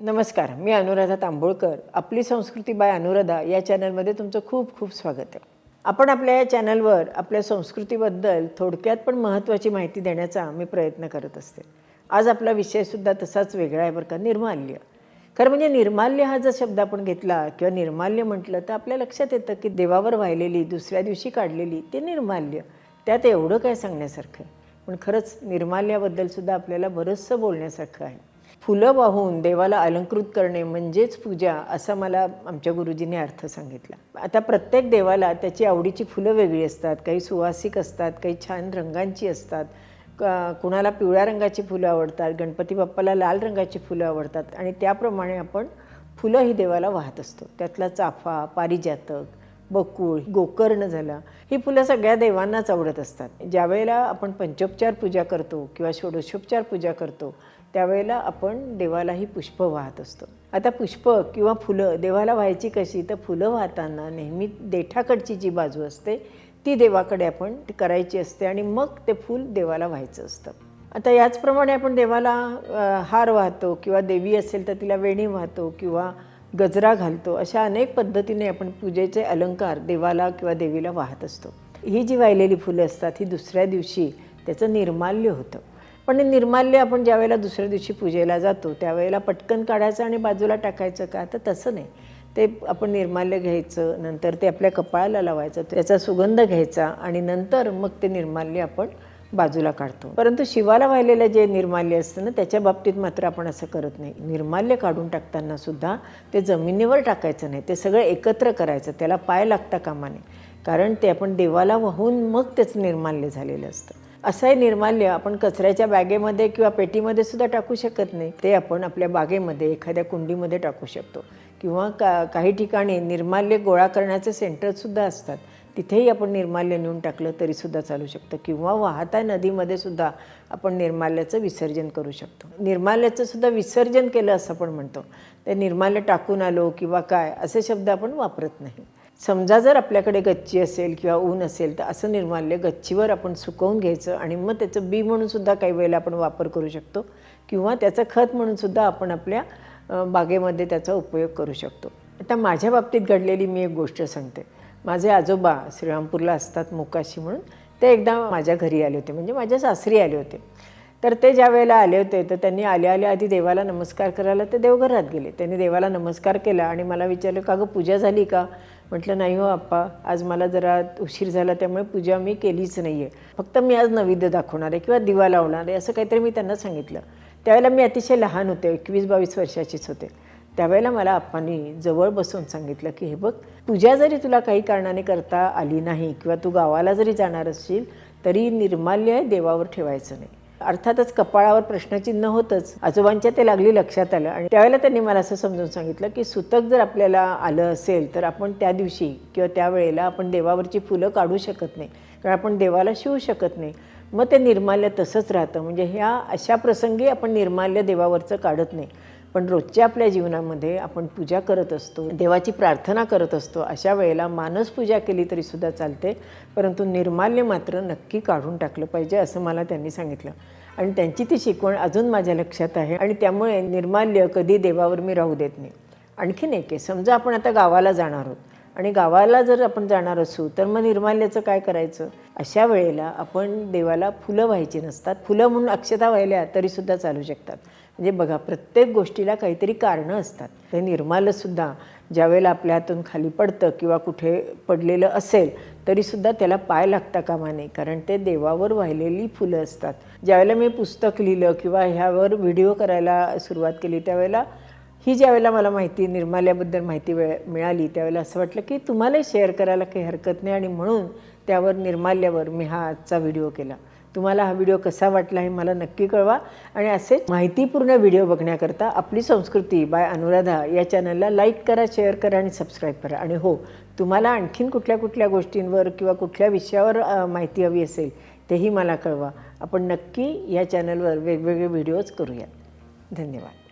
नमस्कार मी अनुराधा तांबोळकर आपली संस्कृती बाय अनुराधा या चॅनलमध्ये तुमचं खूप खूप स्वागत आहे. आपण आपल्या या चॅनलवर आपल्या संस्कृतीबद्दल थोडक्यात पण महत्त्वाची माहिती देण्याचा मी प्रयत्न करत असते. आज आपला विषयसुद्धा तसाच वेगळा आहे बरं का निर्माल्य. खरं म्हणजे निर्माल्य हा जर शब्द आपण घेतला किंवा निर्माल्य म्हटलं तर आपल्या लक्षात येतं की देवावर वाहिलेली दुसऱ्या दिवशी काढलेली ते निर्माल्य. त्यात एवढं काय सांगण्यासारखं आहे. पण खरंच निर्माल्याबद्दलसुद्धा आपल्याला बरंचसं बोलण्यासारखं आहे. फुलं वाहून देवाला अलंकृत करणे म्हणजेच पूजा असा मला आमच्या गुरुजींनी अर्थ सांगितला. आता प्रत्येक देवाला त्याची आवडीची फुलं वेगळी असतात. काही सुवासिक असतात काही छान रंगांची असतात. कुणाला पिवळ्या रंगाची फुलं आवडतात गणपती बाप्पाला लाल रंगाची फुलं आवडतात आणि त्याप्रमाणे आपण फुलं ही देवाला वाहत असतो. त्यातला चाफा पारिजातक बकुळ गोकर्ण झाला ही फुलं सगळ्या देवांनाच आवडत असतात. ज्यावेळेला आपण पंचोपचार पूजा करतो किंवा षोडशोपचार पूजा करतो त्यावेळेला आपण देवालाही पुष्प वाहत असतो. आता पुष्प किंवा फुलं देवाला व्हायची कशी? तर फुलं वाहताना नेहमी देठाकडची जी बाजू असते ती देवाकडे आपण करायची असते आणि मग ते फूल देवाला व्हायचं असतं. आता याचप्रमाणे आपण देवाला हार वाहतो किंवा देवी असेल तर तिला वेणी वाहतो किंवा गजरा घालतो अशा अनेक पद्धतीने आपण पूजेचे अलंकार देवाला किंवा देवीला वाहत असतो. ही जी वाहिलेली फुलं असतात ही दुसऱ्या दिवशी त्याचं निर्माल्य होतं. पण निर्माल्य आपण ज्यावेळेला दुसऱ्या दिवशी पूजेला जातो त्यावेळेला पटकन काढायचं आणि बाजूला टाकायचं का? तर तसं नाही. ते आपण निर्माल्य घ्यायचं नंतर ते आपल्या कपाळाला लावायचं त्याचा सुगंध घ्यायचा आणि नंतर मग ते निर्माल्य आपण बाजूला काढतो. परंतु शिवाला वाहिलेलं जे निर्माल्य असतं ना त्याच्या बाबतीत मात्र आपण असं करत नाही. निर्माल्य काढून टाकताना सुद्धा ते जमिनीवर टाकायचं नाही. ते सगळं एकत्र करायचं. त्याला पाय लागता कामा नये. कारण ते आपण देवाला वाहून मग त्याचं निर्माल्य झालेलं असतं. असं हे निर्माल्य आपण कचऱ्याच्या बॅगेमध्ये किंवा पेटीमध्ये सुद्धा टाकू शकत नाही. ते आपण आपल्या बागेमध्ये एखाद्या कुंडीमध्ये टाकू शकतो. किंवा का काही ठिकाणी निर्माल्य गोळा करण्याचे सेंटरसुद्धा असतात. तिथेही आपण निर्माल्य नेऊन टाकलं तरीसुद्धा चालू शकतं. किंवा वाहता नदीमध्ये सुद्धा आपण निर्माल्याचं विसर्जन करू शकतो. निर्माल्याचं सुद्धा विसर्जन केलं असं आपण म्हणतो. ते निर्माल्य टाकून आलो किंवा काय असे शब्द आपण वापरत नाही. समजा जर आपल्याकडे गच्ची असेल किंवा ऊन असेल तर असं निर्माल्य गच्चीवर आपण सुकवून घ्यायचं आणि मग त्याचं बी म्हणून सुद्धा काही वेळेला आपण वापर करू शकतो किंवा त्याचं खत म्हणून सुद्धा आपण आपल्या बागेमध्ये त्याचा उपयोग करू शकतो. आता माझ्या बाबतीत घडलेली मी एक गोष्ट सांगते. माझे आजोबा श्रीरामपूरला असतात मुकाशी म्हणून. ते एकदा माझ्या घरी आले होते म्हणजे माझ्या सासरी आले होते. तर ते ज्या वेळेला आले होते तर त्यांनी आल्या आल्या आधी देवाला नमस्कार करायला ते देवघरात गेले. त्यांनी देवाला नमस्कार केला आणि मला विचारलं का गं पूजा झाली का? म्हटलं नाही हो आप्पा आज मला जरा उशीर झाला त्यामुळे पूजा मी केलीच नाही आहे फक्त मी आज नैवेद्य दाखवणार आहे किंवा दिवा लावणार आहे असं काहीतरी मी त्यांना सांगितलं. त्यावेळेला मी अतिशय लहान होते एकवीस बावीस वर्षाचीच होते. त्यावेळेला मला आप्पांनी जवळ बसून सांगितलं की हे बघ पूजा जरी तुला काही कारणाने करता आली नाही किंवा तू गावाला जरी जाणार असशील तरी निर्माल्य देवावर ठेवायचं नाही. अर्थातच कपाळावर प्रश्नचिन्ह होतंच. आजोबांच्या ते लागली लक्षात आलं. आणि त्यावेळेला त्यांनी मला असं समजून सांगितलं की सुतक जर आपल्याला आलं असेल तर आपण त्या दिवशी किंवा त्यावेळेला आपण देवावरची फुलं काढू शकत नाही. कारण आपण देवाला शिवू शकत नाही. मग ते निर्माल्य तसंच राहतं. म्हणजे ह्या अशा प्रसंगी आपण निर्माल्य देवावरचं काढत नाही. पण रोजच्या आपल्या जीवनामध्ये आपण पूजा करत असतो देवाची प्रार्थना करत असतो अशा वेळेला मानस पूजा केली तरी सुद्धा चालते. परंतु निर्माल्य मात्र नक्की काढून टाकलं पाहिजे असं मला त्यांनी सांगितलं. आणि त्यांची ती शिकवण अजून माझ्या लक्षात आहे आणि त्यामुळे निर्माल्य कधी देवावर मी राहू देत नाही. आणखीन एक आहे समजा आपण आता गावाला जाणार आहोत. आणि गावाला जर आपण जाणार असू तर मग निर्माल्याचं काय करायचं? अशा वेळेला आपण देवाला फुलं व्हायची नसतात. फुलं म्हणून अक्षता व्हायल्या तरीसुद्धा चालू शकतात. म्हणजे बघा प्रत्येक गोष्टीला काहीतरी कारणं असतात. ते निर्मालसुद्धा ज्यावेळेला आपल्या हातून खाली पडतं किंवा कुठे पडलेलं असेल तरीसुद्धा त्याला पाय लागता कामा नये. कारण ते देवावर वाहिलेली फुलं असतात. ज्यावेळेला मी पुस्तक लिहिलं किंवा ह्यावर व्हिडिओ करायला सुरुवात केली त्यावेळेला ही ज्यावेळेला मला माहिती निर्माल्याबद्दल माहिती वेळ मिळाली त्यावेळेला असं वाटलं की तुम्हालाही शेअर करायला काही हरकत नाही आणि म्हणून त्यावर निर्माल्यावर मी हा आजचा व्हिडिओ केला. तुम्हाला हा व्हिडिओ कसा वाटला हे मला नक्की कळवा आणि असेच माहितीपूर्ण व्हिडिओ बघण्याकरता आपली संस्कृती बाय अनुराधा या चॅनलला लाईक करा शेअर करा आणि सबस्क्राईब करा. आणि हो तुम्हाला आणखीन कुठल्या कुठल्या गोष्टींवर किंवा कुठल्या विषयावर माहिती हवी असेल तेही मला कळवा. आपण नक्की या चॅनलवर वेगवेगळे व्हिडिओज करूयात. धन्यवाद.